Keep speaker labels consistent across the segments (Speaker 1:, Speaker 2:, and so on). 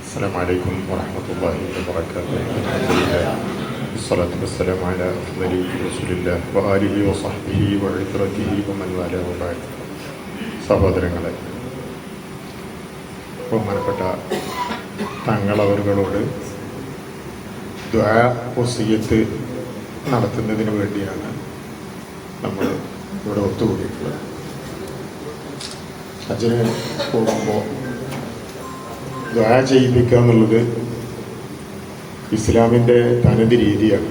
Speaker 1: السلام عليكم ورحمة الله وبركاته الحمد لله والصلاة والسلام على أفضل رسول الله وآله وصحبه وعترته ومن والاه وبعد സഹോദരങ്ങളെ ബഹുമാനപ്പെട്ട തങ്ങളവറുകളോട് ദ്വാ വസീയത്ത് നടത്തുന്നതിന് വേണ്ടിയാണ് നമ്മൾ ഇവിടെ ഒത്തുകൂടിയിട്ടുള്ളത് ഹജ്ജിന് പോകുമ്പോൾ ദ്വാ ചെയ്യിപ്പിക്കുക എന്നുള്ളത് ഇസ്ലാമിന്റെ തനത് രീതിയാണ്.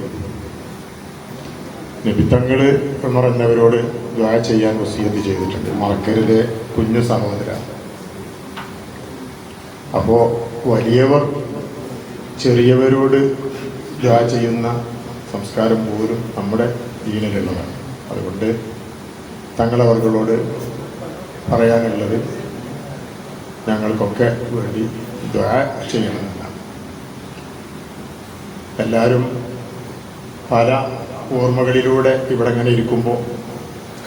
Speaker 1: നബിത്തങ്ങൾ എന്ന് പറയുന്നവരോട് ദ്വാ ചെയ്യാൻ വസീയത്ത് ചെയ്തിട്ടുണ്ട്. മറക്കരുത് കുഞ്ഞു സഹോദര. അപ്പോൾ വലിയവർ ചെറിയവരോട് ദ്വാ ചെയ്യുന്ന സംസ്കാരം പോലും നമ്മുടെ ദീനിലുള്ളതാണ്. അതുകൊണ്ട് തങ്ങളവർകളോട് പറയാനുള്ളത് ഞങ്ങൾക്കൊക്കെ വേണ്ടി ദ്വാ ചെയ്യണമെന്നാണ്. എല്ലാവരും പല ഓർമ്മകളിലൂടെ ഇവിടെ ഇങ്ങനെ ഇരിക്കുമ്പോൾ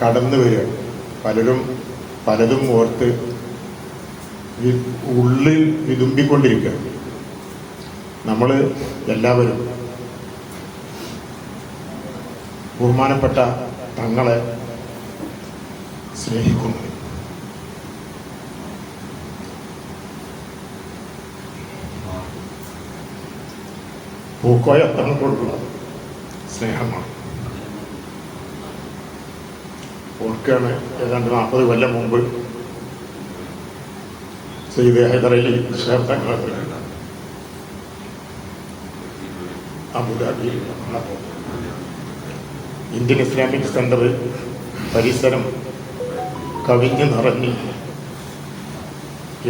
Speaker 1: കടന്നു വരിക. പലരും പലതും ഓർത്ത് ഉള്ളിൽ വിതുമ്പിക്കൊണ്ടിരിക്കുക. നമ്മൾ എല്ലാവരും ബഹുമാനപ്പെട്ട തങ്ങളെ സ്നേഹിക്കുന്നു. പൂക്കോയ കൊടുക്കുന്നത് സ്നേഹമാണ്. ഓർക്കാണ് ഏതാണ്ട് നാൽപ്പത് കൊല്ലം മുമ്പ് സെയ്ദ് ഹൈദറലി ക്ഷേത്രങ്ങൾ അബുദാബിയിൽ വന്നപ്പോൾ ഇന്ത്യൻ ഇസ്ലാമിക് സെന്റർ പരിസരം കവിഞ്ഞ് നിറഞ്ഞ്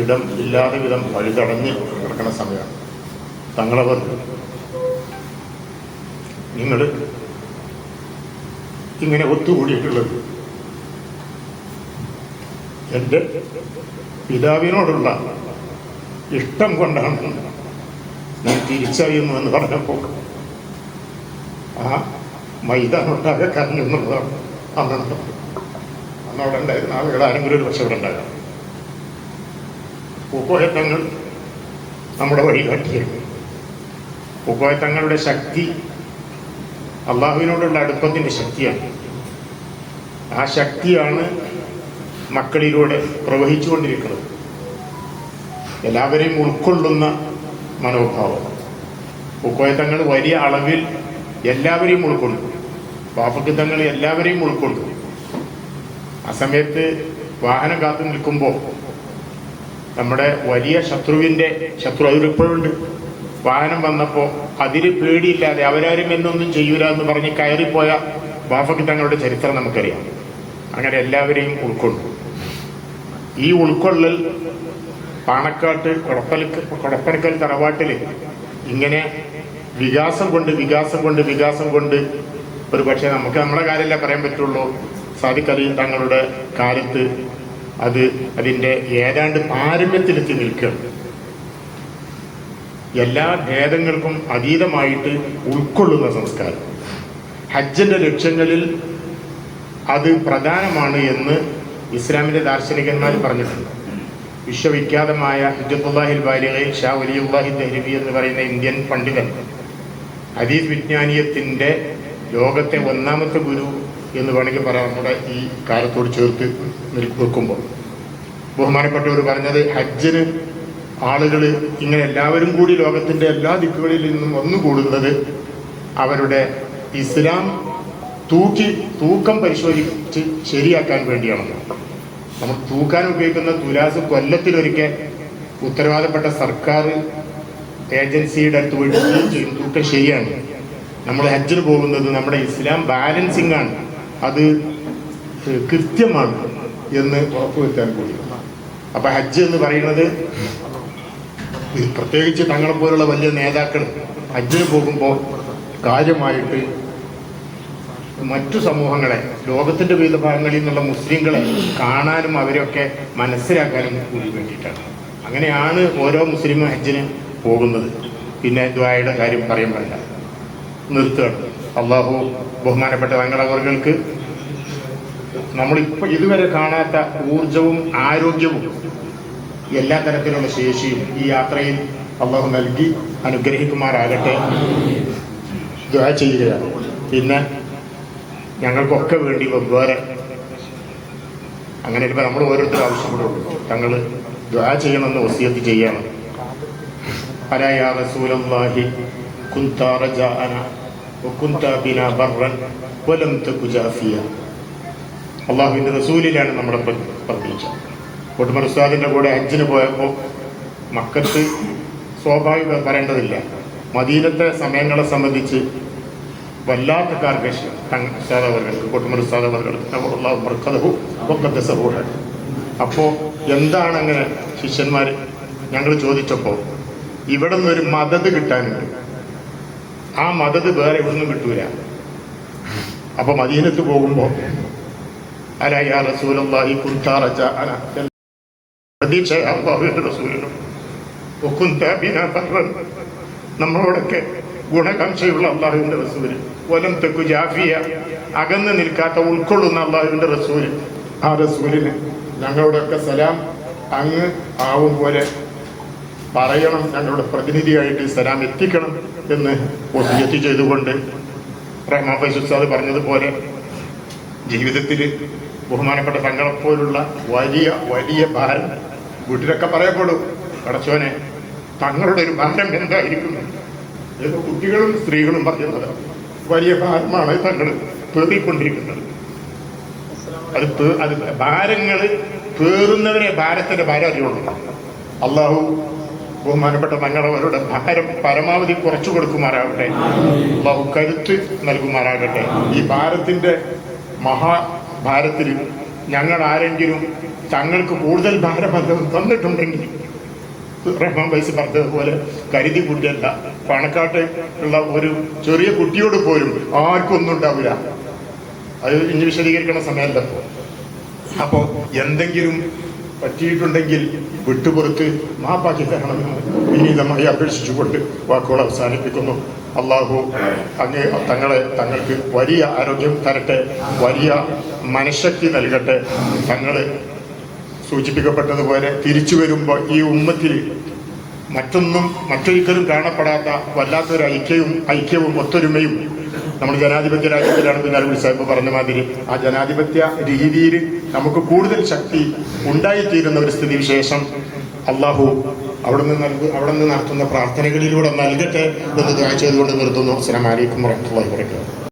Speaker 1: ഇടം ഇല്ലാതെ വിധം വഴിതടഞ്ഞ് കിടക്കുന്ന സമയമാണ്. തങ്ങളവർ നിങ്ങൾ ഇങ്ങനെ ഒത്തുകൂടിയിട്ടുള്ളത് എന്റെ പിതാവിനോടുള്ള ഇഷ്ടം കൊണ്ടാണ് ഞാൻ തിരിച്ചറിയുന്നു എന്ന് പറഞ്ഞപ്പോൾ ആ മൈതാനൊട്ടാകെ കരഞ്ഞെന്നുള്ളതാണ് എന്നുള്ളതാണ് അന്നവിടെ അന്ന് അവിടെ ഉണ്ടായിരുന്ന ആളുകൾ ആരെങ്കിലും ഒരു പക്ഷെ ഇവിടെ ഉണ്ടാകാം. പൂക്കോയത്തങ്ങൾ നമ്മുടെ കാട്ടിയിരുന്നു. പൂക്കോയത്തങ്ങളുടെ ശക്തി അള്ളാഹുവിനോടുള്ള അടുപ്പത്തിന്റെ ശക്തിയാണ്. ആ ശക്തിയാണ് മക്കളിലൂടെ പ്രവഹിച്ചുകൊണ്ടിരിക്കുന്നത്. എല്ലാവരെയും ഉൾക്കൊള്ളുന്ന മനോഭാവം. ഉക്കോയത്തങ്ങൾ വലിയ അളവിൽ എല്ലാവരെയും ഉൾക്കൊള്ളും. പാപ്പക്കിത്തങ്ങൾ എല്ലാവരെയും ഉൾക്കൊള്ളും. ആ സമയത്ത് വാഹനം കാത്തു നിൽക്കുമ്പോൾ നമ്മുടെ വലിയ ശത്രുവിന്റെ ശത്രു അതിലിപ്പോഴുണ്ട്. വാഹനം വന്നപ്പോൾ അതിന് പേടിയില്ലാതെ അവരാരും എന്നൊന്നും ചെയ്യൂല എന്ന് പറഞ്ഞ് കയറിപ്പോയ ബാഫക്ക് തങ്ങളുടെ ചരിത്രം നമുക്കറിയാം. അങ്ങനെ എല്ലാവരെയും ഉൾക്കൊണ്ടു. ഈ ഉൾക്കൊള്ളൽ പാണക്കാട്ട് കൊടപ്പലക്ക് കൊടപ്പനക്കൽ തറവാട്ടിൽ ഇങ്ങനെ വികാസം കൊണ്ട് വികാസം കൊണ്ട് വികാസം കൊണ്ട് ഒരു പക്ഷേ നമുക്ക് നമ്മുടെ കാര്യമല്ലേ പറയാൻ പറ്റുള്ളൂ. സാദിഖ് തങ്ങളുടെ കാലത്ത് അത് അതിന്റെ ഏതാണ്ട് പാരമ്യത്തിലെത്തി നിൽക്കുകയാണ്. എല്ലാ ഭേദങ്ങൾക്കും അതീതമായിട്ട് ഉൾക്കൊള്ളുന്ന സംസ്കാരം. ഹജ്ജിന്റെ ലക്ഷ്യങ്ങളിൽ അത് പ്രധാനമാണ് എന്ന് ഇസ്ലാമിന്റെ ദാർശനികന്മാർ പറഞ്ഞിട്ടുണ്ട്. വിശ്വവിഖ്യാതമായ ഹിജത്തുല്ലാഹിൽ ബാലികയിൽ ഷാ വലിയുല്ലാഹി തെഹ്രിബി എന്ന് പറയുന്ന ഇന്ത്യൻ പണ്ഡിതൻ ഹദീസ് വിജ്ഞാനീയത്തിന്റെ ലോകത്തെ ഒന്നാമത്തെ ഗുരു എന്ന് വേണമെങ്കിൽ പറയാം. നമ്മുടെ ഈ കാലത്തോട് ചേർത്ത് നിൽക്കുമ്പോൾ ബഹുമാനപ്പെട്ടവർ പറഞ്ഞത് ഹജ്ജിന് ആളുകൾ ഇങ്ങനെ എല്ലാവരും കൂടി ലോകത്തിന്റെ എല്ലാ ദിക്കുകളിൽ നിന്നും ഒന്നുകൂടുന്നത് അവരുടെ ഇസ്ലാം തൂക്കി തൂക്കം പരിശോധിച്ച് ശരിയാക്കാൻ വേണ്ടിയാണ് നമ്മൾ തൂക്കാൻ ഉപയോഗിക്കുന്ന തുലാസ് കൊല്ലത്തിലൊരിക്കൽ ഉത്തരവാദപ്പെട്ട സർക്കാർ ഏജൻസിയുടെ അടുത്ത് പോയിട്ട് ചെയ്യും. തൂക്കം ശരിയാണ്. നമ്മൾ ഹജ്ജിന് പോകുന്നത് നമ്മുടെ ഇസ്ലാം ബാലൻസിങ് ആണ്. അത് കൃത്യമാണ് എന്ന് ഉറപ്പുവരുത്താൻ കൂടി. അപ്പൊ ഹജ്ജ് എന്ന് പറയുന്നത് പ്രത്യേകിച്ച് തങ്ങളെ പോലുള്ള വലിയ നേതാക്കൾ ഹജ്ജിന് പോകുമ്പോൾ കാര്യമായിട്ട് മറ്റു സമൂഹങ്ങളെ ലോകത്തിന്റെ വിവിധ ഭാഗങ്ങളിൽ നിന്നുള്ള മുസ്ലിങ്ങളെ കാണാനും അവരെയൊക്കെ മനസ്സിലാക്കാനും കൂടി വേണ്ടിയിട്ടാണ്. അങ്ങനെയാണ് ഓരോ മുസ്ലിം ഹജ്ജിന് പോകുന്നത്. പിന്നെ ദ്വായയുടെ കാര്യം പറയാൻ പാടില്ല നിർത്തുകയാണ്. അള്ളാഹു ബഹുമാനപ്പെട്ട തങ്ങളവർക്ക് നമ്മളിപ്പോൾ ഇതുവരെ കാണാത്ത ഊർജവും ആരോഗ്യവും എല്ലാ തരത്തിലുള്ള ശേഷിയും ഈ യാത്രയിൽ അള്ളാഹു നൽകി അനുഗ്രഹിക്കുമാറാകട്ടെ. ദുആ ചെയ്യുകയാണ്. പിന്നെ ഞങ്ങൾക്കൊക്കെ വേണ്ടി വെവ്വേറെ അങ്ങനെ ഇപ്പം നമ്മൾ ഓരോരുത്തർ ആവശ്യപ്പെടുള്ളൂ തങ്ങൾ ദ്വാ ചെയ്യണമെന്ന് വസിയത്ത് ചെയ്യണം. അള്ളാഹുവിന്റെ റസൂലല്ലാഹി വലം തകുജാഫിയ റസൂലിലാണ് നമ്മുടെ പ്ര- പ്രതീക്ഷ കൊട്ടുമർ കൂടെ ഹജ്ജിന് പോയപ്പോൾ മക്കത്ത് സ്വാഭാവിക വരേണ്ടതില്ല മദീനത്തെ സമയങ്ങളെ സംബന്ധിച്ച് വല്ലാത്ത കാർക്കശ് ഉസ്താദവർക്ക് ഒക്കത്തെ ഉസ്താദവർക്ക് അപ്പോൾ എന്താണ് അങ്ങനെ ശിഷ്യന്മാർ ഞങ്ങൾ ചോദിച്ചപ്പോൾ ഇവിടെ നിന്നൊരു മദത് കിട്ടാനുണ്ട്. ആ മദത് വേറെ ഇവിടെ നിന്നും കിട്ടൂല. അപ്പൊ മദീനത്ത് പോകുമ്പോൾ അല യാ റസൂലല്ലാഹി കുന്ത റജാഅന പ്രതീക്ഷ ബർറൻ നമ്മളോടൊക്കെ ഗുണകാംക്ഷയുള്ള അള്ളാഹുവിന്റെ റസൂൽ. വലം തെക്കു ജാഫിയ അകന്ന് നിൽക്കാത്ത ഉൾക്കൊള്ളുന്ന അള്ളാഹുവിന്റെ റസൂൽ. ആ റസൂലിന് ഞങ്ങളോടൊക്കെ സലാം അങ്ങ് ആവും പോലെ പറയണം. ഞങ്ങളുടെ പ്രതിനിധിയായിട്ട് സലാം എത്തിക്കണം എന്ന് ഒസിയത്ത് ചെയ്തുകൊണ്ട് റഹ്മാൻ ഫൈസുസാദ് പറഞ്ഞതുപോലെ ജീവിതത്തിൽ ബഹുമാനപ്പെട്ട തങ്ങളെ പോലുള്ള വലിയ വലിയ ഭാരം വീട്ടിലൊക്കെ പറയപ്പെടും. കടച്ചോനെ തങ്ങളുടെ ഒരു ഭാരം എന്തായിരിക്കും? ഇത് കുട്ടികളും സ്ത്രീകളും പറയുന്നത്. വലിയ ഭാരമാണ് തങ്ങൾ പേറിക്കൊണ്ടിരിക്കുന്നത്. അത് അത് ഭാരങ്ങൾ പേറുന്നവരെ ഭാരത്തിന്റെ ഭാരം അറിയുള്ളൂ അള്ളാഹു ബഹുമാനപ്പെട്ട തങ്ങളവരുടെ ഭാരം പരമാവധി കുറച്ചു കൊടുക്കുമാറാകട്ടെ. അള്ളാഹു കരുത്ത് നൽകുമാറാകട്ടെ. ഈ ഭാരത്തിന്റെ മഹാഭാരത്തിൽ ഞങ്ങൾ ആരെങ്കിലും തങ്ങൾക്ക് കൂടുതൽ ഭാരം തന്നിട്ടുണ്ടെങ്കിൽ റഹ്മാൻ വൈസ് പറഞ്ഞതുപോലെ കരുതി കുട്ടിയല്ല. പണക്കാട്ട് ഉള്ള ഒരു ചെറിയ കുട്ടിയോട് പോലും ആർക്കും ഒന്നും ഉണ്ടാവില്ല. അത് ഇനി വിശദീകരിക്കണ സമയമല്ല അപ്പോ അപ്പോൾ എന്തെങ്കിലും പറ്റിയിട്ടുണ്ടെങ്കിൽ വിട്ടുപുറത്ത് മാപ്പാക്കി തരണമെന്ന് വിനീതമായി അപേക്ഷിച്ചുകൊണ്ട് വാക്കുകൾ അവസാനിപ്പിക്കുന്നു. അള്ളാഹു അങ്ങ് തങ്ങളെ തങ്ങൾക്ക് വലിയ ആരോഗ്യം തരട്ടെ വലിയ മനഃശക്തി നൽകട്ടെ. തങ്ങൾ സൂചിപ്പിക്കപ്പെട്ടതുപോലെ തിരിച്ചു വരുമ്പോൾ ഈ ഉമ്മത്തിൽ മറ്റൊന്നും മറ്റൊരിക്കലും കാണപ്പെടാത്ത വല്ലാത്തൊരു ഐക്യവും ഐക്യവും ഒത്തൊരുമയും നമ്മൾ ജനാധിപത്യ രാജ്യത്തിലാണ് അരവിന്ദ് സാഹിബ് പറഞ്ഞ മാതിരി ആ ജനാധിപത്യ രീതിയിൽ നമുക്ക് കൂടുതൽ ശക്തി ഉണ്ടായിത്തീരുന്ന ഒരു സ്ഥിതി വിശേഷം അള്ളാഹു അവിടെ നിന്ന് നൽകു അവിടെ നിന്ന് നടത്തുന്ന പ്രാർത്ഥനകളിലൂടെ നൽകട്ടെ എന്ന് ചെയ്തുകൊണ്ട് നിർത്തുന്നു. അസ്സലാമു അലൈക്കും വറഹ്മത്തുള്ളാഹി വബറകാതുഹു.